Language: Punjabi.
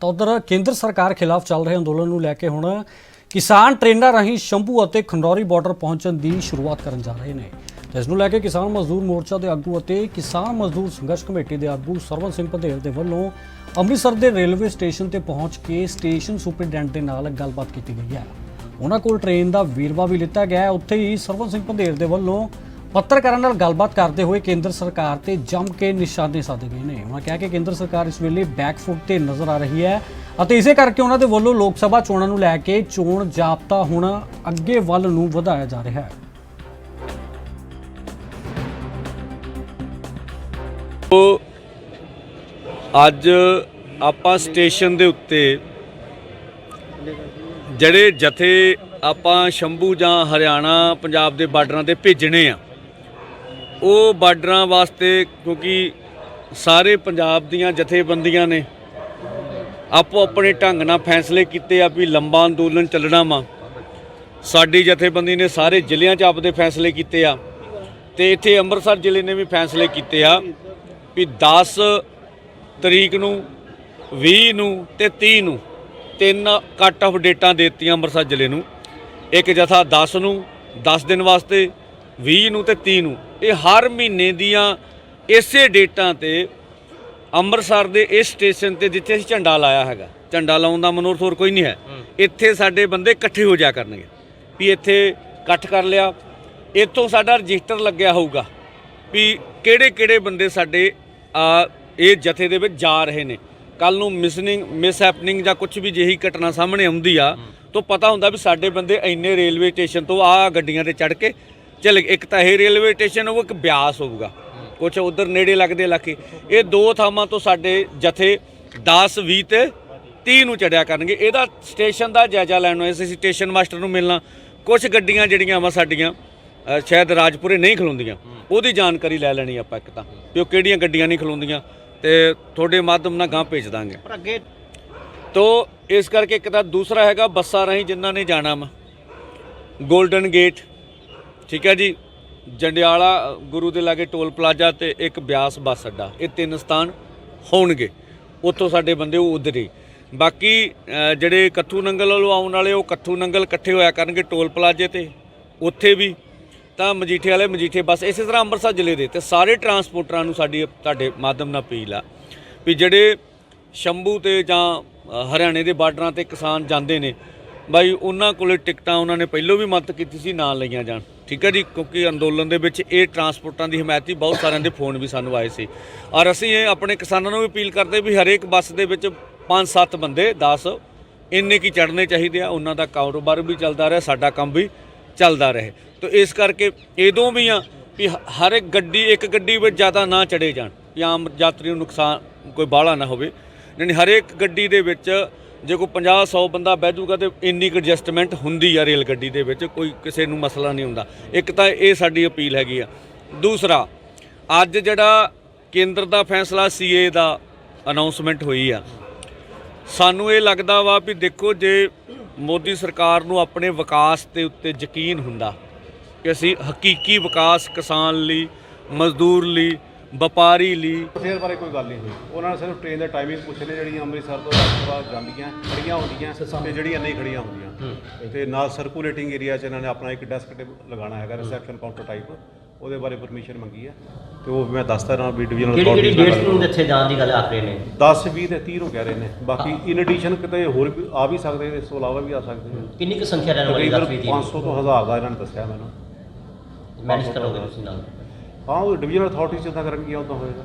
ਤਾਂ ਉਧਰ ਕੇਂਦਰ ਸਰਕਾਰ ਖਿਲਾਫ ਚੱਲ ਰਹੇ ਅੰਦੋਲਨ ਨੂੰ ਲੈ ਕੇ ਹੁਣ ਕਿਸਾਨ ਟ੍ਰੇਨਾਂ ਰਾਹੀਂ ਸ਼ੰਭੂ ਅਤੇ ਖੰਡੌਰੀ ਬਾਰਡਰ ਪਹੁੰਚਣ ਦੀ ਸ਼ੁਰੂਆਤ ਕਰਨ ਜਾ ਰਹੇ ਨੇ। ਤੇ ਇਸ ਨੂੰ ਲੈ ਕੇ ਕਿਸਾਨ ਮਜ਼ਦੂਰ ਮੋਰਚਾ ਦੇ ਆਗੂ ਅਤੇ ਕਿਸਾਨ ਮਜ਼ਦੂਰ ਸੰਘਰਸ਼ ਕਮੇਟੀ ਦੇ ਆਗੂ ਸਰਵਨ ਸਿੰਘ ਪੰਧੇਰ ਦੇ ਵੱਲੋਂ ਅੰਮ੍ਰਿਤਸਰ ਦੇ ਰੇਲਵੇ ਸਟੇਸ਼ਨ ਤੇ ਪਹੁੰਚ ਕੇ ਸਟੇਸ਼ਨ ਸੁਪਰਡੈਂਟ ਦੇ ਨਾਲ ਗੱਲਬਾਤ ਕੀਤੀ ਗਈ ਹੈ। ਉਹਨਾਂ ਕੋਲ ਟ੍ਰੇਨ ਦਾ ਵੇਰਵਾ ਵੀ ਲਿੱਤਾ ਗਿਆ ਹੈ। ਉੱਥੇ ਹੀ ਸਰਵਨ ਸਿੰਘ ਪੰਧੇਰ ਦੇ ਵੱਲੋਂ ਪੱਤਰਕਾਰਾਂ ਨਾਲ ਗੱਲਬਾਤ ਕਰਦੇ ਹੋਏ ਕੇਂਦਰ ਸਰਕਾਰ ਤੇ ਜੰਮ ਕੇ ਨਿਸ਼ਾਨੇ ਸਾਧੇ ਗਏ ਨੇ। ਉਹਨਾਂ ਕਿਹਾ ਕਿ ਕੇਂਦਰ ਸਰਕਾਰ ਇਸ ਵੇਲੇ ਬੈਕਫੁੱਟ ਤੇ ਨਜ਼ਰ ਆ ਰਹੀ ਹੈ ਅਤੇ ਇਸੇ ਕਰਕੇ ਉਹਨਾਂ ਦੇ ਵੱਲੋਂ ਲੋਕ ਸਭਾ ਚੋਣਾਂ ਨੂੰ ਲੈ ਕੇ ਚੋਣ ਜਾਬਤਾ ਹੁਣ ਅੱਗੇ ਵੱਲ ਨੂੰ ਵਧਾਇਆ ਜਾ ਰਿਹਾ ਹੈ। ਅੱਜ ਆਪਾਂ ਸਟੇਸ਼ਨ ਦੇ ਉੱਤੇ ਜਿਹੜੇ ਜਥੇ ਆਪਾਂ ਸ਼ੰਭੂ ਜਾਂ ਹਰਿਆਣਾ, ਪੰਜਾਬ ਦੇ ਬਾਰਡਰਾਂ ਤੇ ਭੇਜਣੇ ਆ ਉਹ ਬਾਰਡਰਾਂ ਵਾਸਤੇ ਕਿਉਂਕਿ ਸਾਰੇ ਪੰਜਾਬ ਦੀਆਂ ਜਥੇਬੰਦੀਆਂ ਨੇ ਆਪੋ ਆਪਣੇ ਢੰਗ ਨਾਲ ਫੈਸਲੇ ਕੀਤੇ ਆ ਵੀ ਲੰਬਾ ਅੰਦੋਲਨ ਚੱਲਣਾ ਵਾ। ਸਾਡੀ ਜਥੇਬੰਦੀ ਨੇ ਸਾਰੇ ਜ਼ਿਲ੍ਹਿਆਂ 'ਚ ਆਪਦੇ ਫੈਸਲੇ ਕੀਤੇ ਆ ਤੇ ਇੱਥੇ ਅੰਮ੍ਰਿਤਸਰ ਜ਼ਿਲ੍ਹੇ ਨੇ ਵੀ ਫੈਸਲੇ ਕੀਤੇ ਆ ਵੀ 10 ਤਰੀਕ ਨੂੰ 20 ਨੂੰ ਤੇ 30 ਨੂੰ ਤਿੰਨ ਕੱਟ ਆਫ ਡੇਟਾਂ ਦੇ ਦਿੱਤੀਆਂ ਅੰਮ੍ਰਿਤਸਰ ਜ਼ਿਲ੍ਹੇ ਨੂੰ। ਇੱਕ ਜਥਾ 10 ਨੂੰ 10 ਦਿਨ ਵਾਸਤੇ 20 ਨੂੰ ਤੇ 30 ਨੂੰ। ਇਹ ਹਰ ਮਹੀਨੇ ਦੀਆਂ ਇਸੇ ਡੇਟਾਂ ਤੇ ਅੰਮ੍ਰਿਤਸਰ ਦੇ ਇਸ ਸਟੇਸ਼ਨ ਤੇ ਜਿੱਥੇ ਅਸੀਂ ਝੰਡਾ ਲਾਇਆ ਹੈਗਾ। ਝੰਡਾ ਲਾਉਣ ਦਾ ਮਨੋਰਥ ਹੋਰ ਕੋਈ ਨਹੀਂ ਹੈ। ਇੱਥੇ ਸਾਡੇ ਬੰਦੇ ਇਕੱਠੇ ਹੋ ਜਾ ਕਰਨਗੇ ਵੀ ਇੱਥੇ ਇਕੱਠ ਕਰ ਲਿਆ। ਇੱਥੋਂ ਸਾਡਾ ਰਜਿਸਟਰ ਲੱਗਿਆ ਹੋਊਗਾ ਵੀ ਕਿਹੜੇ ਕਿਹੜੇ ਬੰਦੇ ਸਾਡੇ ਆ ਇਹ ਜਥੇ ਦੇ ਵਿੱਚ ਜਾ ਰਹੇ ਨੇ। ਕੱਲ ਨੂੰ ਮਿਸਨਿੰਗ ਮਿਸ ਹੈਪਨਿੰਗ ਜਾਂ ਕੁਝ ਵੀ ਜਿਹੀ ਘਟਨਾ ਸਾਹਮਣੇ ਆਉਂਦੀ ਆ ਤਾਂ ਪਤਾ ਹੁੰਦਾ ਵੀ ਸਾਡੇ ਬੰਦੇ ਇੰਨੇ ਰੇਲਵੇ ਸਟੇਸ਼ਨ ਤੋਂ ਆ ਗੱਡੀਆਂ ਤੇ ਚੜ ਕੇ ਚਲੇ। ਇੱਕ ਤਾਂ ਇਹ ਰੇਲਵੇ ਸਟੇਸ਼ਨ ਹੋਊਗਾ ਇੱਕ ਬਿਆਸ ਹੋਊਗਾ। ਕੁਝ ਉਧਰ ਨੇੜੇ ਲੱਗਦੇ ਇਲਾਕੇ। ਇਹ ਦੋ ਥਾਵਾਂ ਤੋਂ ਸਾਡੇ ਜਥੇ 10 20 ਤੇ 30 ਨੂੰ ਚੜਿਆ ਕਰਨਗੇ। ਇਹਦਾ ਸਟੇਸ਼ਨ ਦਾ ਜਾਇਜ਼ਾ ਲੈਣ ਨੂੰ ਅਸੀਂ ਸਟੇਸ਼ਨ ਮਾਸਟਰ ਨੂੰ ਮਿਲਣਾ। ਕੁਝ ਗੱਡੀਆਂ ਜਿਹੜੀਆਂ ਵਾ ਸਾਡੀਆਂ ਸ਼ਾਇਦ ਰਾਜਪੁਰੇ ਨਹੀਂ ਖਲੋਂਦੀਆਂ। ਉਹਦੀ ਜਾਣਕਾਰੀ ਲੈ ਲੈਣੀ ਆਪਾਂ ਇੱਕ ਤਾਂ। ਵੀ ਉਹ ਕਿਹੜੀਆਂ ਗੱਡੀਆਂ ਨਹੀਂ ਖਲੋਂਦੀਆਂ ਤੇ ਤੁਹਾਡੇ ਮਾਧਿਅਮ ਨਾਲ ਗਾਂ ਭੇਜ ਦਾਂਗੇ। ਪਰ ਅੱਗੇ ਤੋ ਇਸ ਕਰਕੇ ਇੱਕ ਤਾਂ ਦੂਸਰਾ ਹੈਗਾ ਬੱਸਾਂ ਰਾਹੀਂ ਜਿਨ੍ਹਾਂ ਨੇ ਜਾਣਾ ਵਾ। 골ਡਨ ਗੇਟ ਠੀਕ ਹੈ ਜੀ। ਜੰਡਿਆਲਾ ਗੁਰੂ ਦੇ ਲਾਗੇ ਟੋਲ ਪਲਾਜ਼ਾ ਤੇ ਇੱਕ ਬਿਆਸ ਬੱਸ ਅੱਡਾ। ਇਹ ਤਿੰਨ ਸਥਾਨ ਹੋਣਗੇ। ਉੱਥੋਂ ਸਾਡੇ ਬੰਦੇ ਉਹ ਉਧਰ ਹੀ। ਬਾਕੀ ਜਿਹੜੇ ਕੱਥੂ ਨੰਗਲ ਵੱਲੋਂ ਆਉਣ ਵਾਲੇ, ਉਹ ਕੱਥੂ ਨੰਗਲ ਇਕੱਠੇ ਹੋਇਆ ਕਰਨਗੇ ਟੋਲ ਪਲਾਜ਼ੇ ਤੇ। ਉੱਥੇ ਵੀ ਤਾਂ ਮਜੀਠੇ ਵਾਲੇ ਮਜੀਠੇ ਬੱਸ ਇਸੇ ਤਰ੍ਹਾਂ ਅੰਮ੍ਰਿਤਸਰ ਜ਼ਿਲ੍ਹੇ ਦੇ ਤੇ ਸਾਰੇ ਟਰਾਂਸਪੋਰਟਰਾਂ ਨੂੰ ਸਾਡੀ, ਤੁਹਾਡੇ ਮਾਧਿਅਮ ਨਾਲ ਅਪੀਲ ਆ ਵੀ ਜਿਹੜੇ ਸ਼ੰਭੂ ਤੇ ਜਾਂ ਹਰਿਆਣੇ ਦੇ ਬਾਰਡਰਾਂ ਤੇ ਕਿਸਾਨ ਜਾਂਦੇ ਨੇ, ਬਾਈ ਉਹਨਾਂ ਕੋਲੇ ਟਿਕਟਾਂ ਉਹਨਾਂ ਨੇ ਪਹਿਲਾਂ ਵੀ ਮਦਦ ਕੀਤੀ ਸੀ, ਨਾ ਲਈਆਂ ਜਾਣ। ਠੀਕ ਹੈ ਜੀ, ਕਿਉਂਕਿ ਅੰਦੋਲਨ ਦੇ ਵਿੱਚ ਇਹ ਟਰਾਂਸਪੋਰਟਾਂ ਦੀ ਹਮਾਇਤ ਸੀ ਬਹੁਤ ਸਾਰਿਆਂ ਦੇ ਫੋਨ ਵੀ ਸਾਨੂੰ ਆਏ ਸੀ। ਔਰ ਅਸੀਂ ਇਹ ਆਪਣੇ ਕਿਸਾਨਾਂ ਨੂੰ ਵੀ ਅਪੀਲ ਕਰਦੇ ਵੀ ਹਰੇਕ ਬੱਸ ਦੇ ਵਿੱਚ 5-7 ਬੰਦੇ 10 ਇੰਨੇ ਕੀ ਚੜਨੇ ਚਾਹੀਦੇ ਆ, ਉਹਨਾਂ ਦਾ ਕਾਰੋਬਾਰ ਵੀ ਚੱਲਦਾ ਰਹੇ, ਸਾਡਾ ਕੰਮ ਵੀ ਚੱਲਦਾ ਰਹੇ। ਤੋ ਇਸ ਕਰਕੇ ਇਦੋਂ ਵੀ ਆ ਵੀ ਹਰ ਇੱਕ ਗੱਡੀ ਇੱਕ ਗੱਡੀ ਵਿੱਚ ਜ਼ਿਆਦਾ ਨਾ ਚੜੇ ਜਾਣ, ਵੀ ਆਮ ਯਾਤਰੀ ਨੂੰ ਨੁਕਸਾਨ ਕੋਈ ਬਾਹਲਾ ਨਾ ਹੋਵੇ। ਯਾਨੀ ਹਰੇਕ ਗੱਡੀ ਦੇ ਵਿੱਚ ਜੇ ਕੋਈ 50 100 ਬੰਦਾ ਬਹਿ ਜਾਊਗਾ ਤੇ ਇੰਨੀ ਕੁ ਐਡਜਸਟਮੈਂਟ ਹੁੰਦੀ ਆ ਰੇਲ ਗੱਡੀ ਦੇ ਵਿੱਚ, ਕੋਈ ਕਿਸੇ ਨੂੰ ਮਸਲਾ ਨਹੀਂ ਹੁੰਦਾ। ਇੱਕ ਤਾਂ ਇਹ ਸਾਡੀ ਅਪੀਲ ਹੈਗੀ ਆ। ਦੂਸਰਾ, ਅੱਜ ਜਿਹੜਾ ਕੇਂਦਰ ਦਾ ਫੈਸਲਾ ਸੀਏ ਦਾ ਅਨਾਉਂਸਮੈਂਟ ਹੋਈ ਆ, ਸਾਨੂੰ ਇਹ ਲੱਗਦਾ ਵਾ ਵੀ ਦੇਖੋ ਜੇ ਮੋਦੀ ਸਰਕਾਰ ਨੂੰ ਆਪਣੇ ਵਿਕਾਸ ਦੇ ਉੱਤੇ ਯਕੀਨ ਹੁੰਦਾ ਕਿ ਅਸੀਂ ਹਕੀਕੀ ਵਿਕਾਸ ਕਿਸਾਨ ਲਈ, ਮਜ਼ਦੂਰ ਲਈ ਵਪਾਰੀ ਲਈ। ਫੇਰ ਬਾਰੇ ਕੋਈ ਗੱਲ ਨਹੀਂ ਹੋਈ। ਉਹਨਾਂ ਨੇ ਸਿਰਫ ਟ੍ਰੇਨ ਦਾ ਟਾਈਮਿੰਗ ਪੁੱਛੇ ਨੇ ਜਿਹੜੀਆਂ ਅੰਮ੍ਰਿਤਸਰ ਤੋਂ ਰਾਜਪੁਰਾ ਜਾਂਦੀਆਂ ਖੜੀਆਂ ਹੁੰਦੀਆਂ ਤੇ ਜਿਹੜੀਆਂ ਨਹੀਂ ਖੜੀਆਂ ਹੁੰਦੀਆਂ। ਤੇ ਨਾਲ ਸਰਕੂਲੇਟਿੰਗ ਏਰੀਆ 'ਚ ਇਹਨਾਂ ਨੇ ਆਪਣਾ ਇੱਕ ਡੈਸਕ ਲਗਾਉਣਾ ਹੈਗਾ ਰਿਸੈਪਸ਼ਨ ਕਾਊਂਟਰ ਟਾਈਪ ਉਹਦੇ ਬਾਰੇ ਪਰਮਿਸ਼ਨ ਮੰਗੀ ਹੈ ਤੇ ਉਹ ਮੈਂ ਦੱਸਦਾ ਰਹਾ ਵੀ ਡਿਵੀਜ਼ਨਲ ਕਿਹੜੀ ਕਿਹੜੀ ਡੇਟਸ ਨੂੰ ਇੱਥੇ ਜਾਣ ਦੀ ਗੱਲ ਆਖ ਰਹੇ ਨੇ? 10 20 ਤੇ 30 ਨੂੰ ਕਹਿ ਰਹੇ ਨੇ। ਬਾਕੀ ਇਨ ਐਡੀਸ਼ਨ ਕਿਤੇ ਹੋਰ ਵੀ ਆ ਵੀ ਸਕਦੇ ਨੇ ਇਸ ਤੋਂ ਇਲਾਵਾ ਵੀ ਆ ਸਕਦੇ ਨੇ। ਕਿੰਨੀ ਕੁ ਸੰਖਿਆ ਰਹਿਣ ਵਾਲੀ ਤਕਰੀਬਨ ਦੱਸ ਵੀ ਦੀ 500 ਤੋਂ 1000 ਦਾ ਇਹਨਾਂ ਨੇ ਦੱਸਿਆ ਮੈਨੂੰ। ਮੈਨੇਜ ਕਰੋਗੇ ਤੁਸੀਂ ਨਾਲ? ਹਾਂ ਉਹ ਡਿਵੀਜ਼ਨਲ ਅਥਾਰਟੀ ਜਿੱਦਾਂ ਕਰਨਗੀਆਂ ਉਦਾਂ ਹੋਏਗਾ।